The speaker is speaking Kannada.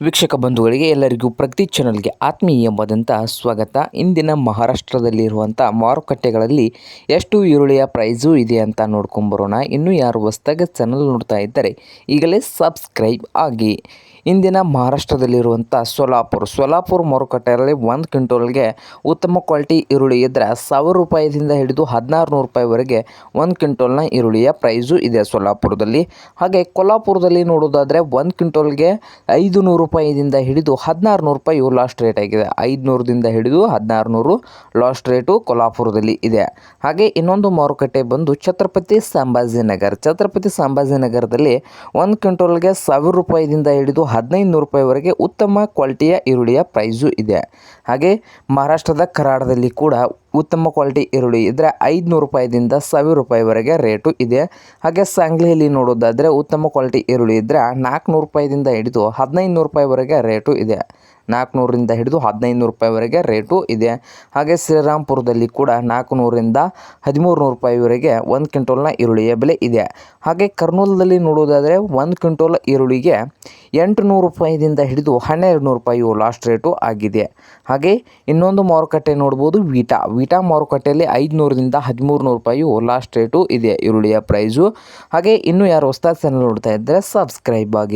ವೀಕ್ಷಕ ಬಂಧುಗಳಿಗೆ ಎಲ್ಲರಿಗೂ ಪ್ರಗತಿ ಚಾನಲ್ಗೆ ಆತ್ಮೀಯವಾದಂಥ ಸ್ವಾಗತ. ಇಂದಿನ ಮಹಾರಾಷ್ಟ್ರದಲ್ಲಿರುವಂಥ ಮಾರುಕಟ್ಟೆಗಳಲ್ಲಿ ಎಷ್ಟು ಈರುಳ್ಳಿಯ ಪ್ರೈಸು ಇದೆ ಅಂತ ನೋಡ್ಕೊಂಬರೋಣ. ಇನ್ನು ಯಾರು ಹೊಸ್ದಾಗಿ ಚಾನಲ್ ನೋಡ್ತಾ ಇದ್ದರೆ ಈಗಲೇ ಸಬ್ಸ್ಕ್ರೈಬ್ ಆಗಿ. ಇಂದಿನ ಮಹಾರಾಷ್ಟ್ರದಲ್ಲಿರುವಂಥ ಸೋಲಾಪುರ್. ಸೋಲಾಪುರ್ ಮಾರುಕಟ್ಟೆಯಲ್ಲಿ ಒಂದು ಕ್ವಿಂಟೋಲ್ಗೆ ಉತ್ತಮ ಕ್ವಾಲಿಟಿ ಈರುಳ್ಳಿ ಇದ್ದರೆ ಸಾವಿರ ರೂಪಾಯಿದಿಂದ ಹಿಡಿದು ಹದಿನಾರು ನೂರು ರೂಪಾಯಿವರೆಗೆ ಒಂದು ಕ್ವಿಂಟೋಲ್ನ ಈರುಳ್ಳಿಯ ಪ್ರೈಸು ಇದೆ ಸೋಲಾಪುರದಲ್ಲಿ. ಹಾಗೆ ಕೊಲ್ಲಾಪುರದಲ್ಲಿ ನೋಡೋದಾದರೆ ಒಂದು ಕ್ವಿಂಟೋಲ್ಗೆ ಐದು ನೂರು ರೂಪಾಯಿದಿಂದ ಹಿಡಿದು ಹದಿನಾರು ನೂರು ರೂಪಾಯಿ ಲಾಸ್ಟ್ ರೇಟ್ ಆಗಿದೆ. ಐದುನೂರದಿಂದ ಹಿಡಿದು ಹದಿನಾರು ನೂರು ಲಾಸ್ಟ್ ರೇಟು ಕೊಲ್ಲಾಪುರದಲ್ಲಿ ಇದೆ. ಹಾಗೆ ಇನ್ನೊಂದು ಮಾರುಕಟ್ಟೆ ಬಂದು ಛತ್ರಪತಿ ಸಂಭಾಜಿನಗರ್. ಛತ್ರಪತಿ ಸಂಭಾಜಿನಗರದಲ್ಲಿ ಒಂದು ಕ್ವಿಂಟೋಲ್ಗೆ ಸಾವಿರ ರೂಪಾಯಿದಿಂದ ಹಿಡಿದು ಹದಿನೈದು ನೂರು ರೂಪಾಯಿವರೆಗೆ ಉತ್ತಮ ಕ್ವಾಲಿಟಿಯ ಈರುಳ್ಳಿಯ ಪ್ರೈಸು ಇದೆ. ಹಾಗೆ ಮಹಾರಾಷ್ಟ್ರದ ಕರಾಡದಲ್ಲಿ ಕೂಡ ಉತ್ತಮ ಕ್ವಾಲಿಟಿ ಈರುಳ್ಳಿ ಇದ್ದರೆ ಐದುನೂರು ರೂಪಾಯಿದಿಂದ ಸಾವಿರ ರೂಪಾಯಿವರೆಗೆ ರೇಟು ಇದೆ. ಹಾಗೆ ಸಾಂಗ್ಲಿಯಲ್ಲಿ ನೋಡೋದಾದರೆ ಉತ್ತಮ ಕ್ವಾಲಿಟಿ ಈರುಳ್ಳಿ ಇದ್ದರೆ ನಾಲ್ಕುನೂರು ರೂಪಾಯಿದಿಂದ ಹಿಡಿದು ಹದಿನೈದುನೂರು ರೂಪಾಯಿವರೆಗೆ ರೇಟು ಇದೆ. ನಾಲ್ಕುನೂರಿಂದ ಹಿಡಿದು ಹದಿನೈದುನೂರು ರೂಪಾಯಿವರೆಗೆ ರೇಟು ಇದೆ. ಹಾಗೆ ಶ್ರೀರಾಮ್ಪುರದಲ್ಲಿ ಕೂಡ ನಾಲ್ಕುನೂರಿಂದ ಹದಿಮೂರು ನೂರು ರೂಪಾಯಿವರೆಗೆ ಒಂದು ಕ್ವಿಂಟೋಲ್ನ ಈರುಳ್ಳಿಯ ಬೆಲೆ ಇದೆ. ಹಾಗೆ ಕರ್ನೂಲದಲ್ಲಿ ನೋಡೋದಾದರೆ ಒಂದು ಕ್ವಿಂಟೋಲ್ ಈರುಳ್ಳಿಗೆ ಎಂಟುನೂರು ರೂಪಾಯಿದಿಂದ ಹಿಡಿದು ಹನ್ನೆರಡು ನೂರು ರೂಪಾಯಿ ಲಾಸ್ಟ್ ರೇಟು ಆಗಿದೆ. ಹಾಗೆ ಇನ್ನೊಂದು ಮಾರುಕಟ್ಟೆ ನೋಡ್ಬೋದು ವೀಟಾ. ವೀಟಾ ಮಾರುಕಟ್ಟೆಯಲ್ಲಿ ಐದುನೂರರಿಂದ ಹದಿಮೂರು ನೂರು ರೂಪಾಯಿ ಲಾಸ್ಟ್ ರೇಟು ಇದೆ. ಈರುಳ್ಳಿಯ ಪ್ರೈಸು. ಹಾಗೆ ಇನ್ನೂ ಯಾರು ಹೊಸ್ದಾಗಿ ಚಾನಲ್ ನೋಡ್ತಾ ಇದ್ದರೆ ಸಬ್ಸ್ಕ್ರೈಬ್ ಆಗಿ.